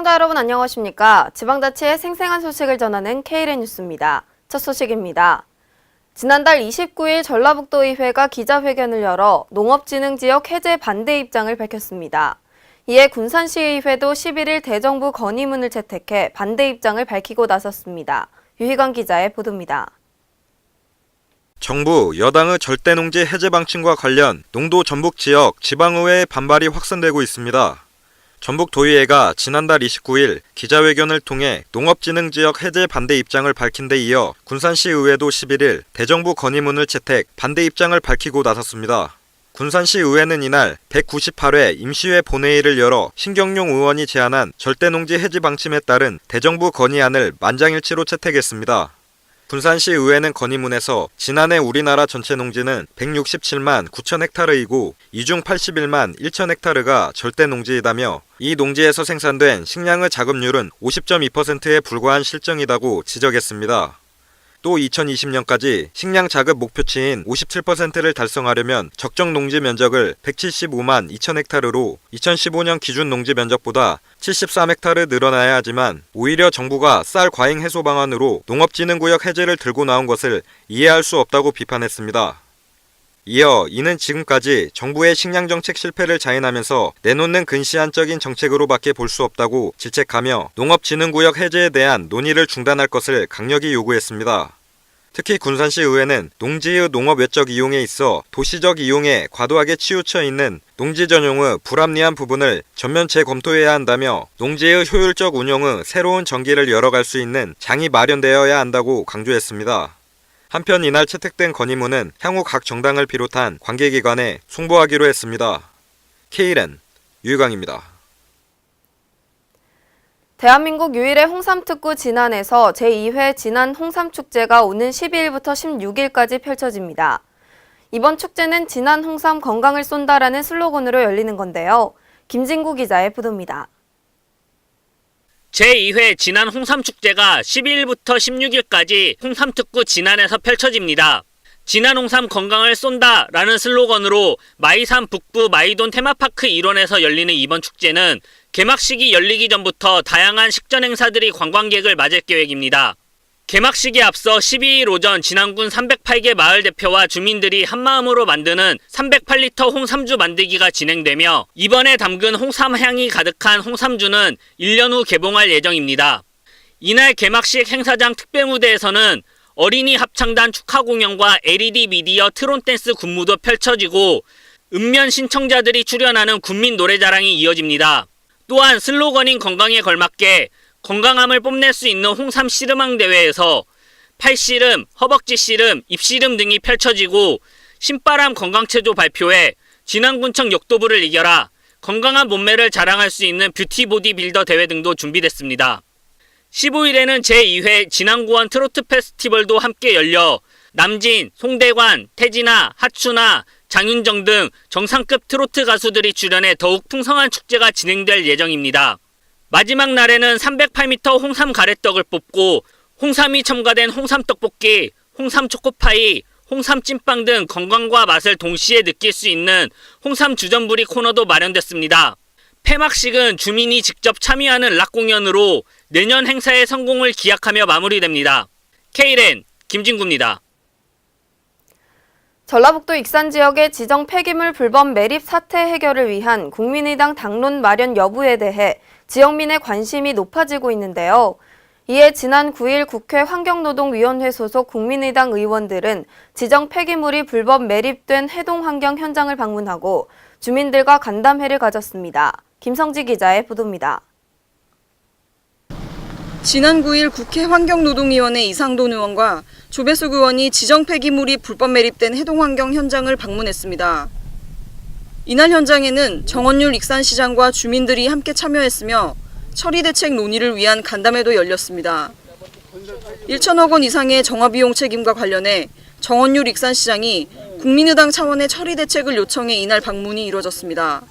시청자 여러분 안녕하십니까? 지방자치의 생생한 소식을 전하는 K레 뉴스입니다. 첫 소식입니다. 지난달 29일 전라북도의회가 기자회견을 열어 농업진흥지역 해제 반대 입장을 밝혔습니다. 이에 군산시의회도 11일 대정부 건의문을 채택해 반대 입장을 밝히고 나섰습니다. 유희관 기자의 보도입니다. 정부, 여당의 절대농지 해제 방침과 관련 농도 전북 지역 지방의회의 반발이 확산되고 있습니다. 전북도의회가 지난달 29일 기자회견을 통해 농업진흥지역 해제 반대 입장을 밝힌 데 이어 군산시의회도 11일 대정부 건의문을 채택 반대 입장을 밝히고 나섰습니다. 군산시의회는 이날 198회 임시회 본회의를 열어 신경용 의원이 제안한 절대농지 해지 방침에 따른 대정부 건의안을 만장일치로 채택했습니다. 군산시 의회는 건의문에서 지난해 우리나라 전체 농지는 167만 9천 헥타르이고 이 중 81만 1천 헥타르가 절대 농지이다며 이 농지에서 생산된 식량의 자급률은 50.2%에 불과한 실정이다고 지적했습니다. 또 2020년까지 식량 자급 목표치인 57%를 달성하려면 적정 농지 면적을 175만 2천 헥타르로 2015년 기준 농지 면적보다 73헥타르 늘어나야 하지만 오히려 정부가 쌀 과잉 해소 방안으로 농업진흥구역 해제를 들고 나온 것을 이해할 수 없다고 비판했습니다. 이어 이는 지금까지 정부의 식량 정책 실패를 자인하면서 내놓는 근시안적인 정책으로밖에 볼 수 없다고 질책하며 농업진흥구역 해제에 대한 논의를 중단할 것을 강력히 요구했습니다. 특히 군산시 의회는 농지의 농업 외적 이용에 있어 도시적 이용에 과도하게 치우쳐 있는 농지 전용의 불합리한 부분을 전면 재검토해야 한다며 농지의 효율적 운영의 새로운 전기를 열어갈 수 있는 장이 마련되어야 한다고 강조했습니다. 한편 이날 채택된 건의문은 향후 각 정당을 비롯한 관계기관에 송부하기로 했습니다. K랜 유희광입니다. 대한민국 유일의 홍삼특구 진안에서 제2회 진안 홍삼축제가 오는 12일부터 16일까지 펼쳐집니다. 이번 축제는 진안 홍삼 건강을 쏜다라는 슬로건으로 열리는 건데요. 김진구 기자의 보도입니다. 제2회 진안 홍삼축제가 12일부터 16일까지 홍삼특구 진안에서 펼쳐집니다. 진안 홍삼 건강을 쏜다 라는 슬로건으로 마이산 북부 마이돈 테마파크 일원에서 열리는 이번 축제는 개막식이 열리기 전부터 다양한 식전 행사들이 관광객을 맞을 계획입니다. 개막식에 앞서 12일 오전 진안군 308개 마을 대표와 주민들이 한마음으로 만드는 308리터 홍삼주 만들기가 진행되며 이번에 담근 홍삼 향이 가득한 홍삼주는 1년 후 개봉할 예정입니다. 이날 개막식 행사장 특별 무대에서는 어린이 합창단 축하 공연과 LED 미디어 트론 댄스 군무도 펼쳐지고 읍면 신청자들이 출연하는 군민 노래자랑이 이어집니다. 또한 슬로건인 건강에 걸맞게 건강함을 뽐낼 수 있는 홍삼 씨름왕 대회에서 팔씨름, 허벅지 씨름, 입씨름 등이 펼쳐지고 신바람 건강체조 발표회, 진안군청 역도부를 이겨라, 건강한 몸매를 자랑할 수 있는 뷰티 보디 빌더 대회 등도 준비됐습니다. 15일에는 제2회 진안구원 트로트 페스티벌도 함께 열려 남진, 송대관, 태진아, 하춘아, 장윤정 등 정상급 트로트 가수들이 출연해 더욱 풍성한 축제가 진행될 예정입니다. 마지막 날에는 308m 홍삼 가래떡을 뽑고 홍삼이 첨가된 홍삼 떡볶이, 홍삼 초코파이, 홍삼 찐빵 등 건강과 맛을 동시에 느낄 수 있는 홍삼 주전부리 코너도 마련됐습니다. 폐막식은 주민이 직접 참여하는 락 공연으로 내년 행사의 성공을 기약하며 마무리됩니다. K랜 김진구입니다. 전라북도 익산 지역의 지정 폐기물 불법 매립 사태 해결을 위한 국민의당 당론 마련 여부에 대해 지역민의 관심이 높아지고 있는데요. 이에 지난 9일 국회 환경노동위원회 소속 국민의당 의원들은 지정 폐기물이 불법 매립된 해동 환경 현장을 방문하고 주민들과 간담회를 가졌습니다. 김성지 기자의 보도입니다. 지난 9일 국회 환경노동위원회 이상돈 의원과 조배숙 의원이 지정 폐기물이 불법 매립된 해동 환경 현장을 방문했습니다. 이날 현장에는 정원율 익산시장과 주민들이 함께 참여했으며 처리 대책 논의를 위한 간담회도 열렸습니다. 1천억 원 이상의 정화비용 책임과 관련해 정원율 익산시장이 국민의당 차원의 처리 대책을 요청해 이날 방문이 이뤄졌습니다.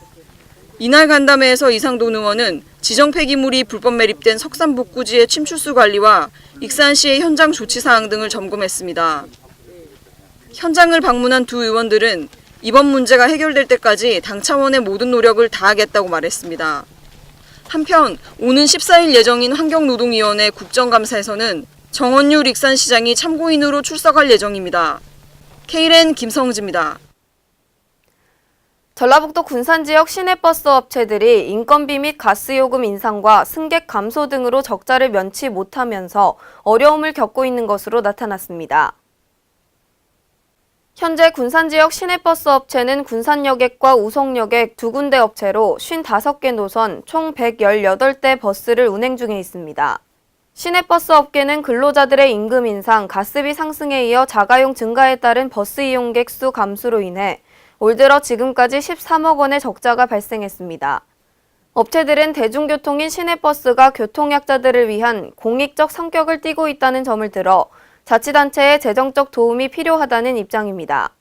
이날 간담회에서 이상돈 의원은 지정 폐기물이 불법 매립된 석산 복구지의 침출수 관리와 익산시의 현장 조치 사항 등을 점검했습니다. 현장을 방문한 두 의원들은 이번 문제가 해결될 때까지 당 차원의 모든 노력을 다하겠다고 말했습니다. 한편 오는 14일 예정인 환경노동위원회 국정감사에서는 정원율 익산 시장이 참고인으로 출석할 예정입니다. K랜 김성지입니다. 전라북도 군산 지역 시내버스 업체들이 인건비 및 가스요금 인상과 승객 감소 등으로 적자를 면치 못하면서 어려움을 겪고 있는 것으로 나타났습니다. 현재 군산 지역 시내버스 업체는 군산여객과 우성여객 두 군데 업체로 55개 노선 총 118대 버스를 운행 중에 있습니다. 시내버스 업계는 근로자들의 임금 인상, 가스비 상승에 이어 자가용 증가에 따른 버스 이용객 수 감소로 인해 올 들어 지금까지 13억 원의 적자가 발생했습니다. 업체들은 대중교통인 시내버스가 교통약자들을 위한 공익적 성격을 띠고 있다는 점을 들어 자치단체의 재정적 도움이 필요하다는 입장입니다.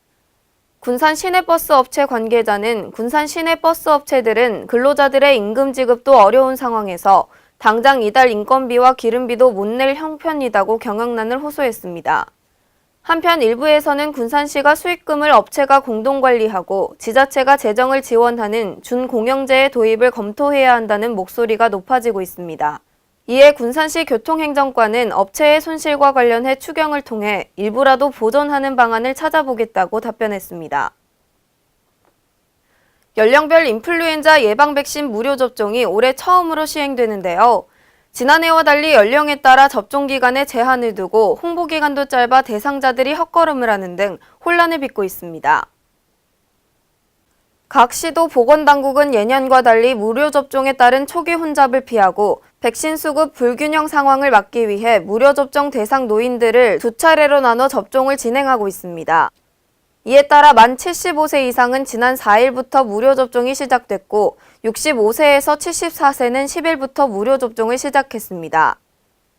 군산 시내버스 업체 관계자는 군산 시내버스 업체들은 근로자들의 임금 지급도 어려운 상황에서 당장 이달 인건비와 기름비도 못 낼 형편이다고 경영난을 호소했습니다. 한편 일부에서는 군산시가 수익금을 업체가 공동 관리하고 지자체가 재정을 지원하는 준공영제의 도입을 검토해야 한다는 목소리가 높아지고 있습니다. 이에 군산시 교통행정과는 업체의 손실과 관련해 추경을 통해 일부라도 보존하는 방안을 찾아보겠다고 답변했습니다. 연령별 인플루엔자 예방 백신 무료 접종이 올해 처음으로 시행되는데요. 지난해와 달리 연령에 따라 접종 기간에 제한을 두고 홍보 기간도 짧아 대상자들이 헛걸음을 하는 등 혼란을 빚고 있습니다. 각 시도 보건당국은 예년과 달리 무료 접종에 따른 초기 혼잡을 피하고 백신 수급 불균형 상황을 막기 위해 무료 접종 대상 노인들을 두 차례로 나눠 접종을 진행하고 있습니다. 이에 따라 만 75세 이상은 지난 4일부터 무료 접종이 시작됐고 65세에서 74세는 10일부터 무료 접종을 시작했습니다.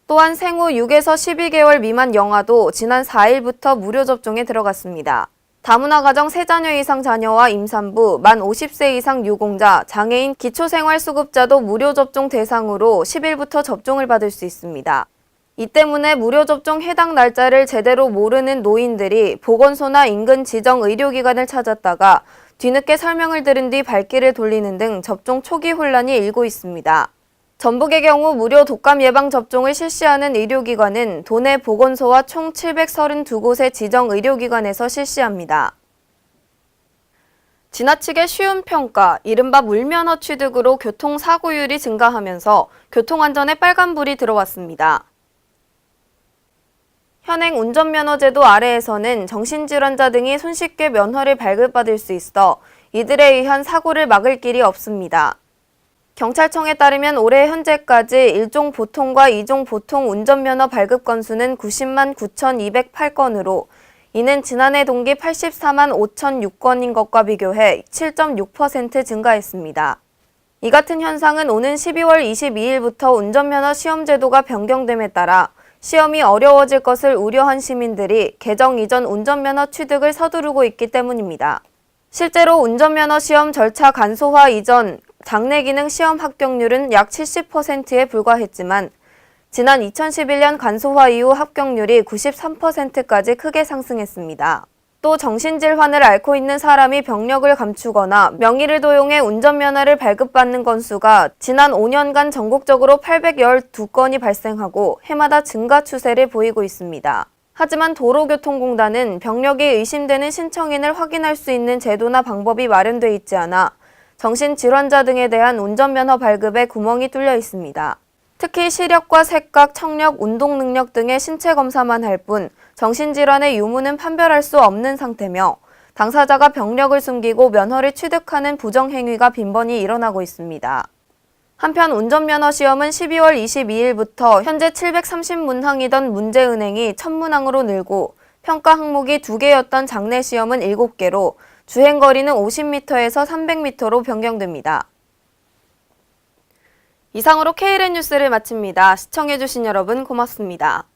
또한 생후 6에서 12개월 미만 영아도 지난 4일부터 무료 접종에 들어갔습니다. 다문화 가정 3자녀 이상 자녀와 임산부, 만 50세 이상 유공자, 장애인 기초생활수급자도 무료 접종 대상으로 10일부터 접종을 받을 수 있습니다. 이 때문에 무료 접종 해당 날짜를 제대로 모르는 노인들이 보건소나 인근 지정 의료기관을 찾았다가 뒤늦게 설명을 들은 뒤 발길을 돌리는 등 접종 초기 혼란이 일고 있습니다. 전북의 경우 무료 독감 예방 접종을 실시하는 의료기관은 도내 보건소와 총 732곳의 지정 의료기관에서 실시합니다. 지나치게 쉬운 평가, 이른바 물면허 취득으로 교통사고율이 증가하면서 교통안전에 빨간불이 들어왔습니다. 현행 운전면허제도 아래에서는 정신질환자 등이 손쉽게 면허를 발급받을 수 있어 이들에 의한 사고를 막을 길이 없습니다. 경찰청에 따르면 올해 현재까지 1종 보통과 2종 보통 운전면허 발급 건수는 90만 9,208건으로 이는 지난해 동기 84만 5,006건인 것과 비교해 7.6% 증가했습니다. 이 같은 현상은 오는 12월 22일부터 운전면허 시험 제도가 변경됨에 따라 시험이 어려워질 것을 우려한 시민들이 개정 이전 운전면허 취득을 서두르고 있기 때문입니다. 실제로 운전면허 시험 절차 간소화 이전 장내 기능 시험 합격률은 약 70%에 불과했지만 지난 2011년 간소화 이후 합격률이 93%까지 크게 상승했습니다. 또 정신질환을 앓고 있는 사람이 병력을 감추거나 명의를 도용해 운전면허를 발급받는 건수가 지난 5년간 전국적으로 812건이 발생하고 해마다 증가 추세를 보이고 있습니다. 하지만 도로교통공단은 병력이 의심되는 신청인을 확인할 수 있는 제도나 방법이 마련돼 있지 않아 정신질환자 등에 대한 운전면허 발급에 구멍이 뚫려 있습니다. 특히 시력과 색각, 청력, 운동 능력 등의 신체 검사만 할 뿐 정신질환의 유무는 판별할 수 없는 상태며 당사자가 병력을 숨기고 면허를 취득하는 부정행위가 빈번히 일어나고 있습니다. 한편 운전면허 시험은 12월 22일부터 현재 730문항이던 문제은행이 1000문항으로 늘고 평가 항목이 2개였던 장내 시험은 7개로 주행 거리는 50m에서 300m로 변경됩니다. 이상으로 KLN 뉴스를 마칩니다. 시청해주신 여러분 고맙습니다.